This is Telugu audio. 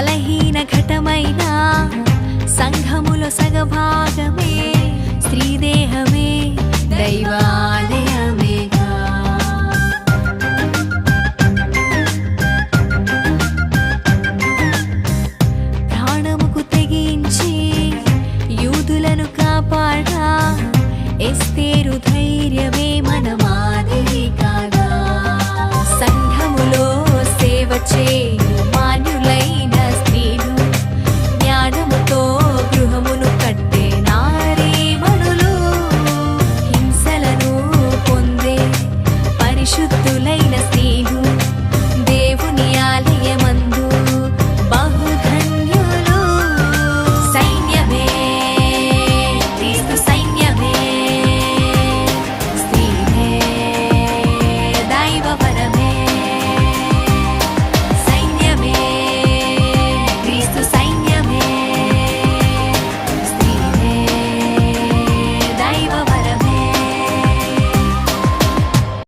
బలహీన ఘటమైన సంఘములో సగభాగమే శ్రీదేహమే దైవాలయమేగా. ప్రాణముకు తెగించి యూదులను కాపాడా ఎస్తేరు ధైర్యమే మన మాదిరి సంఘములో సేవ చే